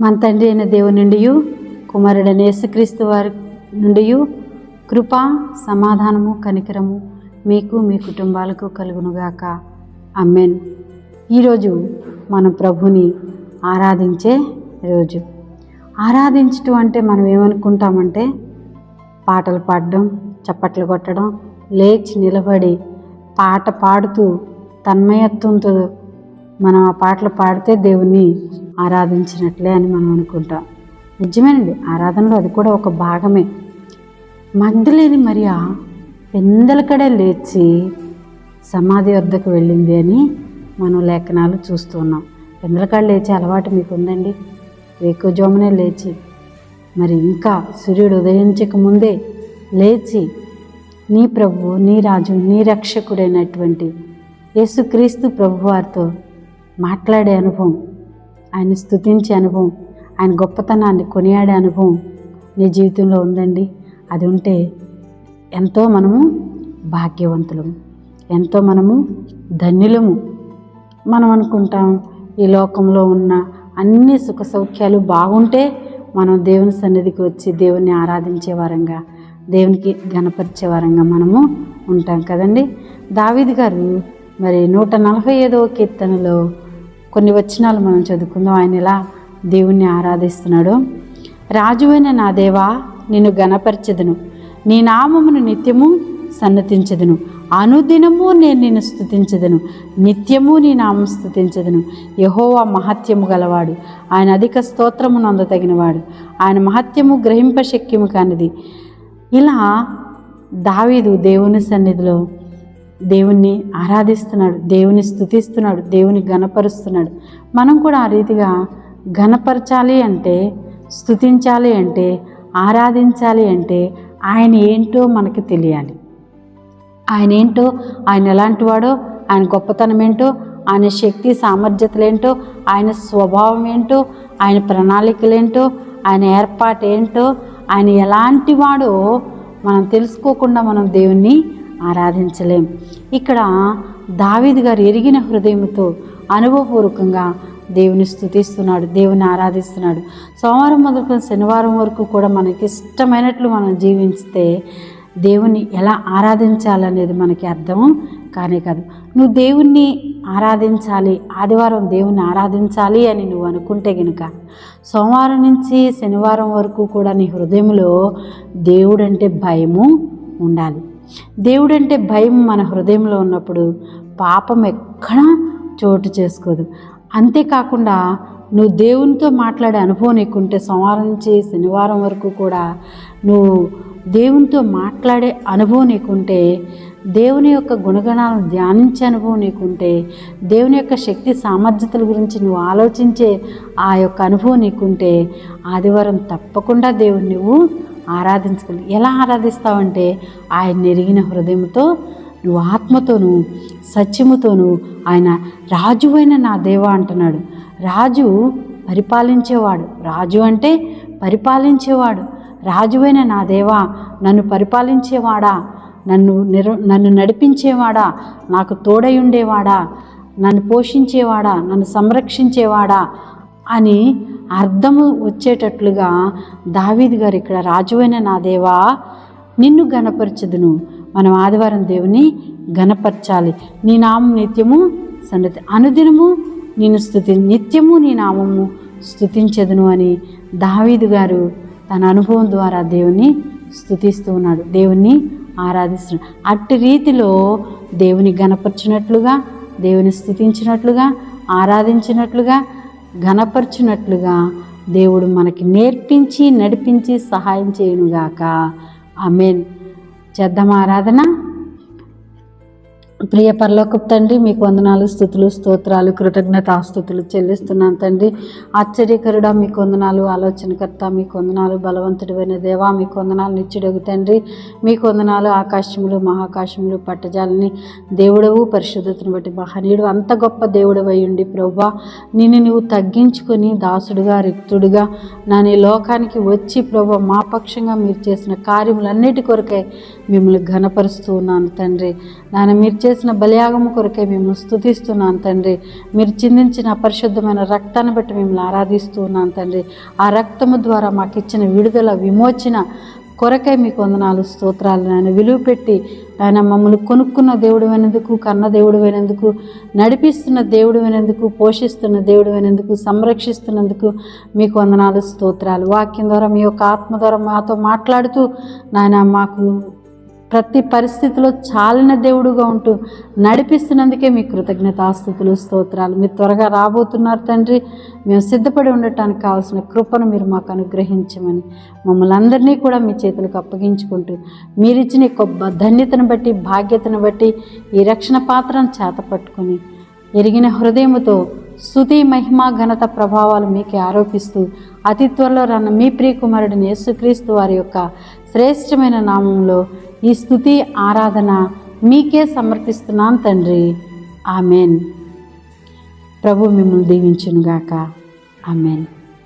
మన తండ్రి అయిన దేవుని నుండి కుమారుడైన యేసుక్రీస్తు వారి నుండి కృప సమాధానము కనికరము మీకు మీ కుటుంబాలకు కలుగునుగాక. అమ్మేన్ ఈరోజు మనం ప్రభుని ఆరాధించే రోజు. ఆరాధించటం అంటే మనం ఏమనుకుంటామంటే పాటలు పాడడం చప్పట్లు కొట్టడం లేచి నిలబడి పాట పాడుతూ తన్మయత్వంతో మనం ఆ పాటలు పాడితే దేవుణ్ణి ఆరాధించినట్లే అని మనం అనుకుంటాం. నిజమేనండి ఆరాధనలో అది కూడా ఒక భాగమే. మగ్ధలేని మరియా పెందలకడే లేచి సమాధి వద్దకు వెళ్ళింది అని మనం లేఖనాలు చూస్తూ ఉన్నాం. పెందలకాడ లేచి అలవాటు మీకు ఉందండి వేకుజోమనే లేచి మరి ఇంకా సూర్యుడు ఉదయించక ముందే లేచి నీ ప్రభు నీ రాజు నీ రక్షకుడైనటువంటి యేసుక్రీస్తు ప్రభువారితో మాట్లాడే అనుభవం ఆయన స్తుతించే అనుభవం ఆయన గొప్పతనాన్ని కొనియాడే అనుభవం నీ జీవితంలో ఉందండి. అది ఉంటే ఎంతో మనము భాగ్యవంతులము ఎంతో మనము ధన్యులము. మనం అనుకుంటాం ఈ లోకంలో ఉన్న అన్ని సుఖ సౌఖ్యాలు బాగుంటే మనం దేవుని సన్నిధికి వచ్చి దేవుని ఆరాధించే వారంగా దేవునికి గణపరిచే వారంగా మనము ఉంటాం కదండి. దావిద్ గారు మరి నూట నలభై ఐదవ కీర్తనలో కొన్ని వచనాలు మనం చదువుకుందాం. ఆయన ఎలా దేవుణ్ణి ఆరాధిస్తున్నాడు. రాజువైన నా దేవా నిన్ను గణపరచదును నీ నామమును నిత్యము సన్నతించదును. అనుదినము నేను నిన్ను స్థుతించదను నిత్యము నీ నామం స్థుతించదను యహోవా మహత్యము గలవాడు. ఆయన అధిక స్తోత్రము నందతగినవాడు. ఆయన మహత్యము గ్రహింప శక్యము కానిది. ఇలా దావీదు దేవుని సన్నిధిలో దేవుణ్ణి ఆరాధిస్తున్నాడు దేవుని స్థుతిస్తున్నాడు దేవుని గణపరుస్తున్నాడు మనం కూడా ఆ రీతిగా గణపరచాలి అంటే స్థుతించాలి అంటే ఆరాధించాలి అంటే ఆయన ఏంటో మనకి తెలియాలి. ఆయన ఏంటో ఆయన ఎలాంటి వాడో ఆయన గొప్పతనం ఏంటో ఆయన శక్తి సామర్థ్యతలేంటో ఆయన స్వభావం ఏంటో ఆయన ప్రణాళికలేంటో ఆయన ఏర్పాటు ఏంటో ఆయన ఎలాంటి వాడో మనం తెలుసుకోకుండా మనం దేవుణ్ణి ఆరాధించలేం. ఇక్కడ దావీద్ గారు ఎరిగిన హృదయంతో అనుభవపూర్వకంగా దేవుని స్థుతిస్తున్నాడు దేవుని ఆరాధిస్తున్నాడు. సోమవారం మొదలుకొని శనివారం వరకు కూడా మనకి ఇష్టమైనట్లు మనం జీవిస్తే దేవుని ఎలా ఆరాధించాలనేది మనకి అర్థం కానే కాదు. నువ్వు దేవుణ్ణి ఆరాధించాలి ఆదివారం దేవుణ్ణి ఆరాధించాలి అని నువ్వు అనుకుంటే గనుక సోమవారం నుంచి శనివారం వరకు కూడా నీ హృదయంలో దేవుడంటే భయము ఉండాలి. దేవుడంటే భయం మన హృదయంలో ఉన్నప్పుడు పాపం ఎక్కడా చోటు చేసుకోదు. అంతేకాకుండా నువ్వు దేవునితో మాట్లాడే అనుభవం నీకుంటే సోమవారం నుంచి శనివారం వరకు కూడా నువ్వు దేవునితో మాట్లాడే అనుభవం నీకుంటే దేవుని యొక్క గుణగణాలను ధ్యానించే అనుభవం నీకుంటే దేవుని యొక్క శక్తి సామర్థ్యతల గురించి నువ్వు ఆలోచించే ఆ యొక్క అనుభవం నీకుంటే ఆదివారం తప్పకుండా దేవుని నువ్వు ఆరాధించగలి. ఎలా ఆరాధిస్తావంటే ఆయన ఎరిగిన హృదయంతో నువ్వు ఆత్మతోనూ సత్యముతోను ఆయన రాజువైన నా దేవ అంటున్నాడు. రాజు పరిపాలించేవాడు. రాజు అంటే పరిపాలించేవాడు. రాజువైన నా దేవా నన్ను పరిపాలించేవాడా? నన్ను నిర్ నన్ను నడిపించేవాడా? నాకు తోడై ఉండేవాడా? నన్ను పోషించేవాడా? నన్ను సంరక్షించేవాడా? అని అర్థము వచ్చేటట్లుగా దావీద్ గారు ఇక్కడ రాజువైన నా దేవా నిన్ను గణపరచదును మనం ఆదివారం దేవుని గణపరచాలి నీ నామం నిత్యము సన్నతి అనుదినము నేను స్థుతి నిత్యము నీ నామము స్థుతించదును అని దావీదు గారు తన అనుభవం ద్వారా దేవుని స్థుతిస్తూ ఉన్నాడు. దేవుణ్ణి ఆరాధిస్తున్నాడు అట్టి రీతిలో దేవుని గణపరిచినట్లుగా దేవుని స్థుతించినట్లుగా ఆరాధించినట్లుగా ఘనపరచునట్లుగా దేవుడు మనకి నేర్పించి నడిపించి సహాయం చేయునుగాక. ఆమెన్. చేద్దాం ఆరాధన? ప్రియ పరలోకపు తండ్రి మీకు వందనాలు స్థుతులు స్తోత్రాలు కృతజ్ఞత స్థుతులు చెల్లిస్తున్నాను తండ్రి. ఆశ్చర్యకరుడా మీకు వందనాలు ఆలోచనకర్త మీకు వందనాలు బలవంతుడివైన దేవా మీకు వందనాలు నిత్యుడగు తండ్రి. మీకు వందనాలు ఆకాశములు మహాకాశములు పట్టజాలని దేవుడవు పరిశుద్ధతను బట్టి మహనీయుడు అంత గొప్ప దేవుడవై ఉండి ప్రభా నిన్ను నువ్వు తగ్గించుకొని దాసుడుగా రిక్తుడుగా నా నీ లోకానికి వచ్చి ప్రభా మా పక్షంగా మీరు చేసిన కార్యములన్నిటి కొరకై మిమ్మల్ని ఘనపరుస్తూ ఉన్నాను తండ్రి. నాన్న మీరు చేసిన చేసిన బలియాగము కొరకే మేము స్తుతిస్తున్నాం తండ్రి. మీరు చిందించిన పరిశుద్ధమైన రక్తాన్ని బట్టి మిమ్మల్ని ఆరాధిస్తున్నాం తండ్రి. ఆ రక్తము ద్వారా మాకు ఇచ్చిన విడుదల విమోచన కొరకై మీకు వందనాలు స్తోత్రాలు నాయన. విలువ పెట్టి ఆయన మమ్మల్ని కొనుక్కున్న దేవుడు అయినందుకు కన్న దేవుడు అయినందుకు నడిపిస్తున్న దేవుడు అయినందుకు పోషిస్తున్న దేవుడు అయినందుకు సంరక్షిస్తున్నందుకు మీకు వందనాలు స్తోత్రాలు. వాక్యం ద్వారా మీ యొక్క ఆత్మ ద్వారా మాతో మాట్లాడుతూ నాయన మాకు ప్రతి పరిస్థితిలో చాలిన దేవుడుగా ఉంటూ నడిపిస్తున్నందుకే మీ కృతజ్ఞతాస్థుతులు స్తోత్రాలు. మీరు త్వరగా రాబోతున్నారు తండ్రి. మేము సిద్ధపడి ఉండటానికి కావాల్సిన కృపను మీరు మాకు అనుగ్రహించమని మమ్మల్ని అందరినీ కూడా మీ చేతులకు అప్పగించుకుంటూ మీరిచ్చిన ఈ గొప్ప ధన్యతను బట్టి భాగ్యతను బట్టి ఈ రక్షణ పాత్రను చేత పట్టుకొని ఎరిగిన హృదయముతో శృతి మహిమ ఘనత ప్రభావాలు మీకే ఆరోపిస్తూ అతి త్వరలో రన్న మీ ప్రియకుమారుడిని యేసుక్రీస్తు వారి యొక్క శ్రేష్టమైన నామంలో ఈ స్థుతి ఆరాధన మీకే సమర్పిస్తున్నాను తండ్రి. ఆమెన్. ప్రభు మిమ్మల్ని దీవించునుగాక. ఆమెన్.